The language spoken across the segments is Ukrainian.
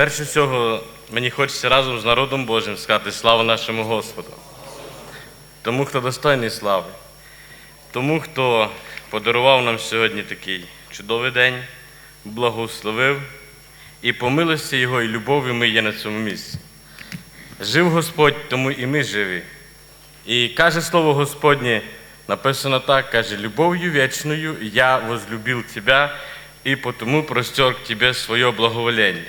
Перше всього, мені хочеться разом з народом Божим сказати славу нашому Господу. Тому, хто достойний слави, тому, хто подарував нам сьогодні такий чудовий день, благословив, і по милості Його і любові ми є на цьому місці. Жив Господь, тому і ми живі. І каже слово Господнє, написано так, каже, любов'ю вічною я возлюбив тебе, і потому простер к тебе своє благоволення.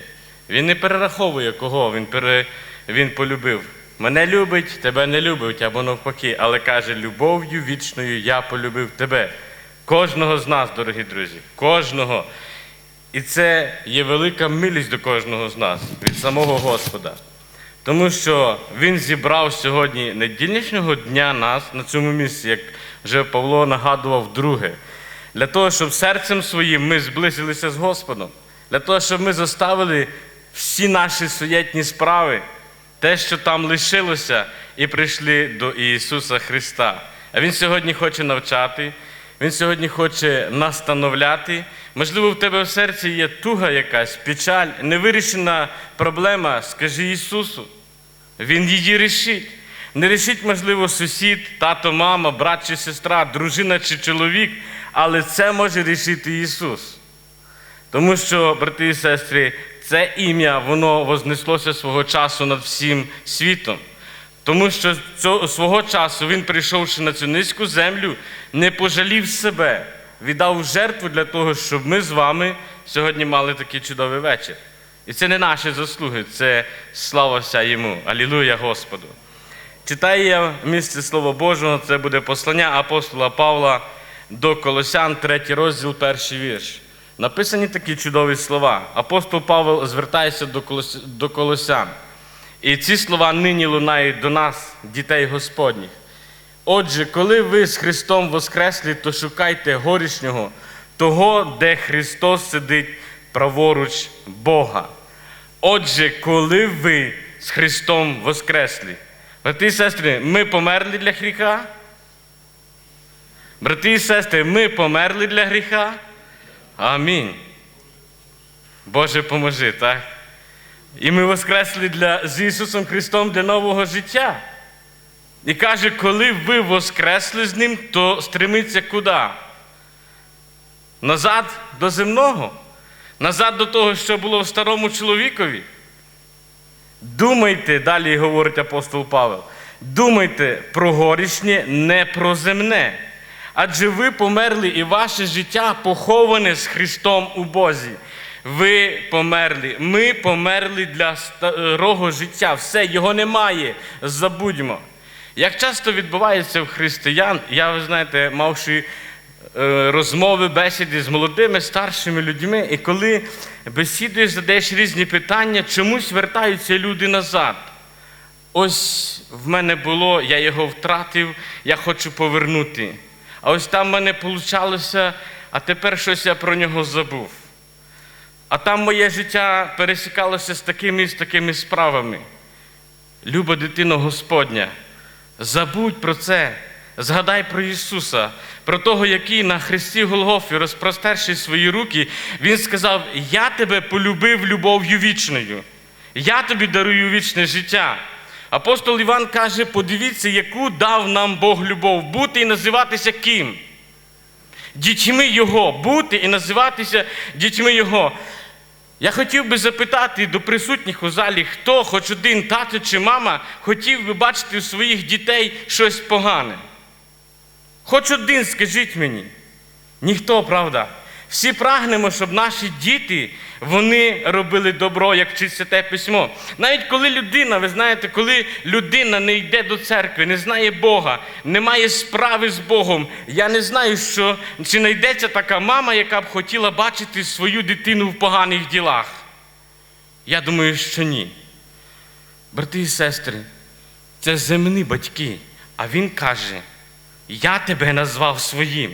Він не перераховує кого, він, пере, він полюбив. Мене любить, тебе не любить, або навпаки, але каже, любов'ю вічною я полюбив тебе. Кожного з нас, дорогі друзі, кожного. І це є велика милість до кожного з нас від самого Господа. Тому що Він зібрав сьогодні недільнішнього дня нас на цьому місці, як вже Павло нагадував друге, для того, щоб серцем своїм ми зблизилися з Господом, для того, щоб ми заставили всі наші суєтні справи, те, що там лишилося, і прийшли до Ісуса Христа. А Він сьогодні хоче навчати, Він сьогодні хоче настановляти. Можливо, в тебе в серці є туга якась, печаль, невирішена проблема, скажи Ісусу. Він її рішить. Не рішить, можливо, сусід, тато, мама, брат чи сестра, дружина чи чоловік, але це може рішити Ісус. Тому що, брати і сестри, це ім'я, воно вознеслося свого часу над всім світом. Тому що цього, свого часу він, прийшовши на цю низьку землю, не пожалів себе, віддав жертву для того, щоб ми з вами сьогодні мали такий чудовий вечір. І це не наші заслуги, це слава вся йому. Алілуя Господу. Читаю я місце Слова Божого, це буде послання апостола Павла до Колосян, третій розділ, перший вірш. Написані такі чудові слова. Апостол Павел звертається до Колос... Колосян. І ці слова нині лунають до нас, дітей Господніх. Отже, коли ви з Христом воскреслі, то шукайте горішнього, того, де Христос сидить праворуч Бога. Отже, коли ви з Христом воскреслі, брати і сестри, ми померли для гріха? Брати і сестри, ми померли для гріха? Амінь. Боже, поможи, так? І ми воскресли для, з Ісусом Христом для нового життя. І каже, коли ви воскресли з Ним, то стремиться куди? Назад до земного, назад до того, що було в старому чоловікові. Думайте, далі говорить апостол Павел, думайте про горішнє, не про земне. Адже ви померли і ваше життя поховане з Христом у Бозі. Ви померли. Ми померли для старого життя. Все, його немає. Забудьмо. Як часто відбувається в християн, я, ви знаєте, мавши е, розмови, бесіди з молодими, старшими людьми, і коли бесідуєш, задаєш різні питання, чомусь вертаються люди назад. Ось в мене було, я його втратив, я хочу повернути. А ось там в мене вийшло, а тепер щось я про нього забув. А там моє життя пересікалося з такими і з такими справами. Люба дитино Господня, забудь про це, згадай про Ісуса, про того, який на Христі Голгофі, розпростерши свої руки, Він сказав: Я тебе полюбив любов'ю вічною, я тобі дарую вічне життя. Апостол Іван каже: подивіться, яку дав нам Бог любов бути і називатися ким? Дітьми Його, бути і називатися дітьми Його. Я хотів би запитати до присутніх у залі, хто, хоч один тато чи мама, хотів би бачити у своїх дітей щось погане. Хоч один, скажіть мені. Ніхто, правда. Всі прагнемо, щоб наші діти вони робили добро, як вчить святе письмо. Навіть коли людина, ви знаєте, коли людина не йде до церкви, не знає Бога, не має справи з Богом, я не знаю, що, чи знайдеться така мама, яка б хотіла бачити свою дитину в поганих ділах. Я думаю, що ні. Брати і сестри, це земні батьки, а він каже: Я тебе назвав своїм.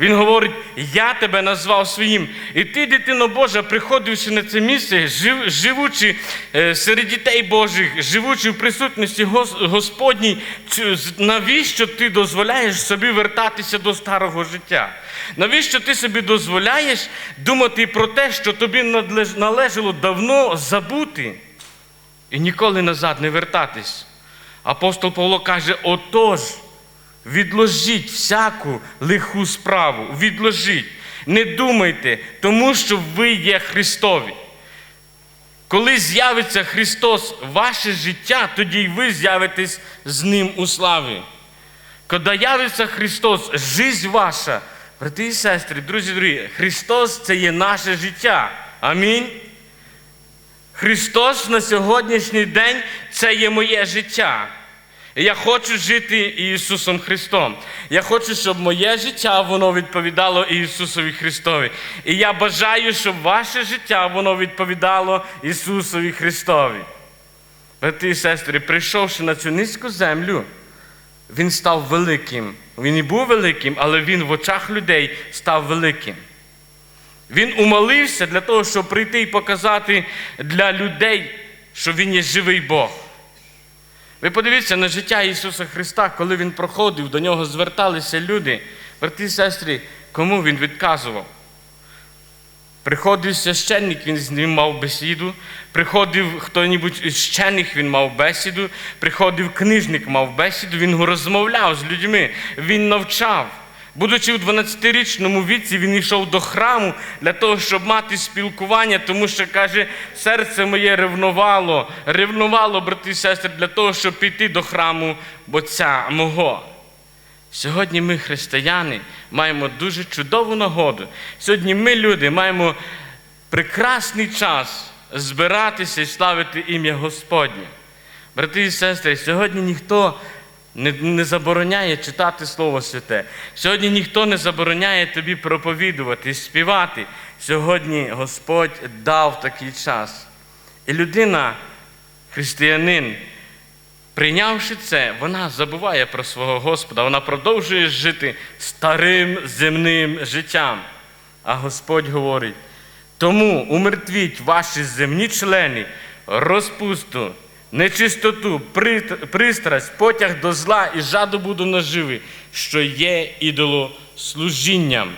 Він говорить: Я тебе назвав своїм. І ти, дитино Божа, приходивши на це місце, жив- живучи е, серед дітей Божих, живучи в присутності Господній, навіщо ти дозволяєш собі вертатися до старого життя? Навіщо ти собі дозволяєш думати про те, що тобі належало давно забути і ніколи назад не вертатись? Апостол Павло каже: отож. Відложіть всяку лиху справу, відложіть. Не думайте, тому що ви є Христові. Коли з'явиться Христос ваше життя, тоді й ви з'явитесь з Ним у славі. Коли явиться Христос, жизнь ваша, брати і сестри, друзі дорогі, Христос це є наше життя. Амінь. Христос на сьогоднішній день це є моє життя. Я хочу жити Ісусом Христом. Я хочу, щоб моє життя воно відповідало Ісусові Христові. І я бажаю, щоб ваше життя воно відповідало Ісусові Христові. Брати і сестри, прийшовши на цю низьку землю, Він став великим. Він і був великим, але Він в очах людей став великим. Він умолився для того, щоб прийти і показати для людей, що Він є живий Бог. Ви подивіться на життя Ісуса Христа, коли Він проходив, до нього зверталися люди. Брати і сестри, кому Він відказував? Приходив священник, він з ним мав бесіду. Приходив хто-нібудь із вчених, він мав бесіду. Приходив книжник, мав бесіду, він розмовляв з людьми, він навчав. Будучи в 12-річному віці, він йшов до храму для того, щоб мати спілкування, тому що каже, серце моє ревнувало, ревнувало, брати і сестри, для того, щоб піти до храму Отця мого. Сьогодні ми, християни, маємо дуже чудову нагоду. Сьогодні ми, люди, маємо прекрасний час збиратися і славити ім'я Господнє. Брати і сестри, сьогодні ніхто не, не забороняє читати Слово Святе. Сьогодні ніхто не забороняє тобі проповідувати, співати. Сьогодні Господь дав такий час. І людина, християнин, Прийнявши це, вона забуває про свого Господа, вона продовжує жити старим земним життям. А Господь говорить: тому умертвіть ваші земні члени, розпусту, нечистоту, пристрасть, потяг до зла і жадобу наживи, що є ідолослужінням.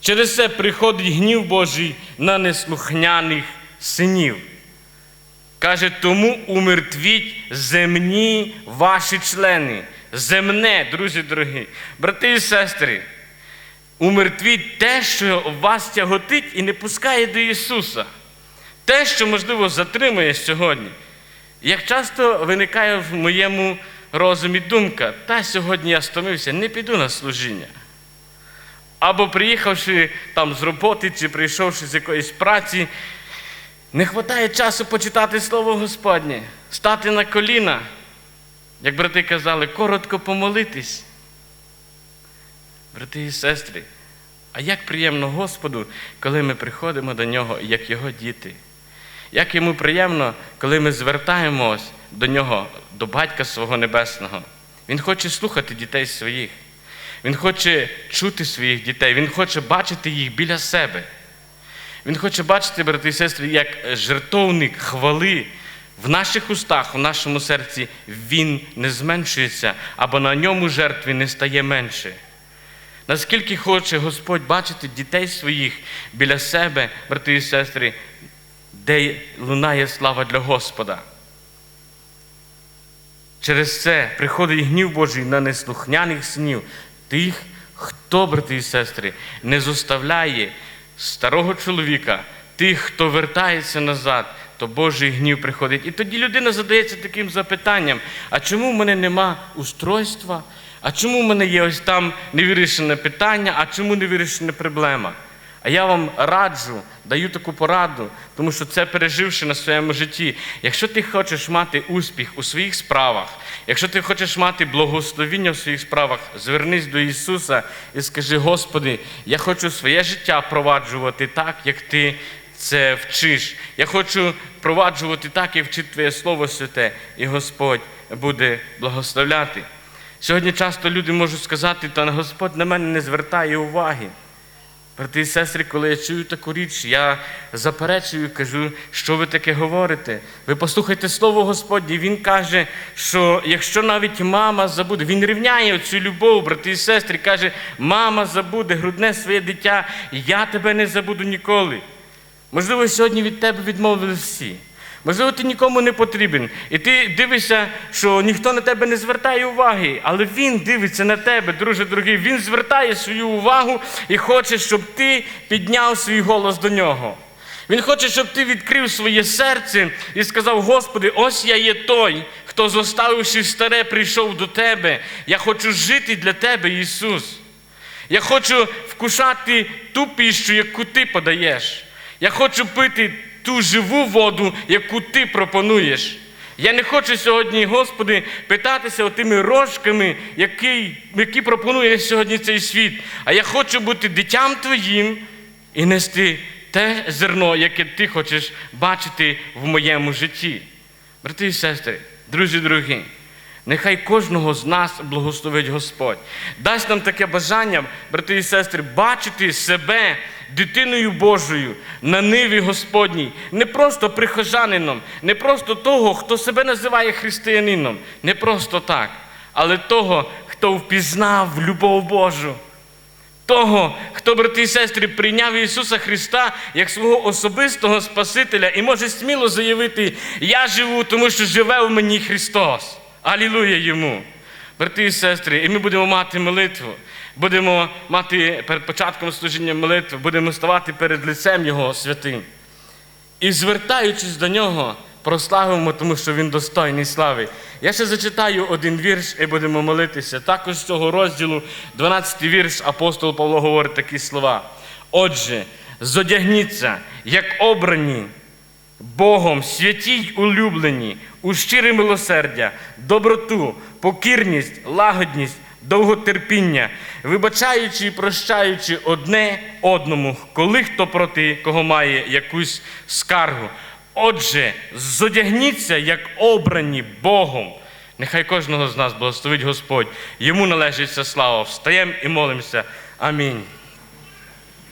Через це приходить гнів Божий на неслухняних синів. Каже, тому умертвіть земні ваші члени. Земне, друзі дорогі, брати і сестри, умертвіть те, що вас тяготить і не пускає до Ісуса. Те, що, можливо, затримує сьогодні. Як часто виникає в моєму розумі думка, та сьогодні я стомився, не піду на служіння. Або приїхавши там з роботи чи прийшовши з якоїсь праці, не вистачає часу почитати Слово Господнє, стати на коліна, як брати казали, коротко помолитись. Брати і сестри, а як приємно Господу, коли ми приходимо до Нього, як Його діти. Як йому приємно, коли ми звертаємось до Нього, до Батька свого Небесного. Він хоче слухати дітей своїх. Він хоче чути своїх дітей, Він хоче бачити їх біля себе. Він хоче бачити, брати і сестри, як жертовник хвали в наших устах, в нашому серці, він не зменшується, або на ньому жертві не стає менше. Наскільки хоче Господь бачити дітей своїх біля себе, брати і сестри, де лунає слава для Господа. Через це приходить гнів Божий на неслухняних синів, тих, хто, брати і сестри, не зоставляє старого чоловіка, тих, хто вертається назад, то Божий гнів приходить. І тоді людина задається таким запитанням: а чому в мене нема устройства? А чому в мене є ось там невирішене питання, а чому не вирішена проблема? А я вам раджу, даю таку пораду, тому що це переживши на своєму житті. Якщо ти хочеш мати успіх у своїх справах, якщо ти хочеш мати благословіння в своїх справах, звернись до Ісуса і скажи: Господи, я хочу своє життя проваджувати так, як Ти це вчиш. Я хочу проваджувати так, як вчить Твоє Слово Святе, і Господь буде благословляти. Сьогодні часто люди можуть сказати, та Господь на мене не звертає уваги. Брати і сестри, коли я чую таку річ, я заперечую, кажу, що ви таке говорите. Ви послухайте слово Господнє. Він каже, що якщо навіть мама забуде, він рівняє цю любов, брати і сестри, каже, мама забуде грудне своє дитя, я тебе не забуду ніколи. Можливо, сьогодні від тебе відмовили всі. Можливо, ти нікому не потрібен. І ти дивишся, що ніхто на тебе не звертає уваги, але він дивиться на тебе, друже дорогий. Він звертає свою увагу і хоче, щоб ти підняв свій голос до нього. Він хоче, щоб ти відкрив своє серце і сказав: Господи, ось я є той, хто, зоставивши старе, прийшов до тебе. Я хочу жити для тебе, Ісус. Я хочу вкушати ту піщу, яку ти подаєш. Я хочу пити ту живу воду, яку ти пропонуєш. Я не хочу сьогодні, Господи, питатися отими рожками, які, які пропонує сьогодні цей світ. А я хочу бути дитям Твоїм і нести те зерно, яке ти хочеш бачити в моєму житті. Брати і сестри, друзі дорогі, Нехай кожного з нас благословить Господь. Дасть нам таке бажання, брати і сестри, бачити себе дитиною Божою на ниві Господній, не просто прихожанином, не просто того, хто себе називає християнином, не просто так, але того, хто впізнав любов Божу. Того, хто, брати і сестри, прийняв Ісуса Христа як свого особистого Спасителя і може сміло заявити: Я живу, тому що живе в мені Христос. Алілуя йому. Брати і сестри, і ми будемо мати молитву, будемо мати перед початком служіння молитви, будемо ставати перед лицем Його святим. І звертаючись до нього, прославимо, тому що він достойний слави. Я ще зачитаю один вірш і будемо молитися. Також з цього розділу, 12 вірш, апостол Павло говорить такі слова. Отже, зодягніться, як обрані Богом, святі й улюблені, у щире милосердя, доброту, покірність, лагодність, довготерпіння, вибачаючи і прощаючи одне одному, коли хто проти кого має якусь скаргу. Отже, зодягніться, як обрані Богом. Нехай кожного з нас благословить Господь. Йому належить вся слава. Встаємо і молимося. Амінь.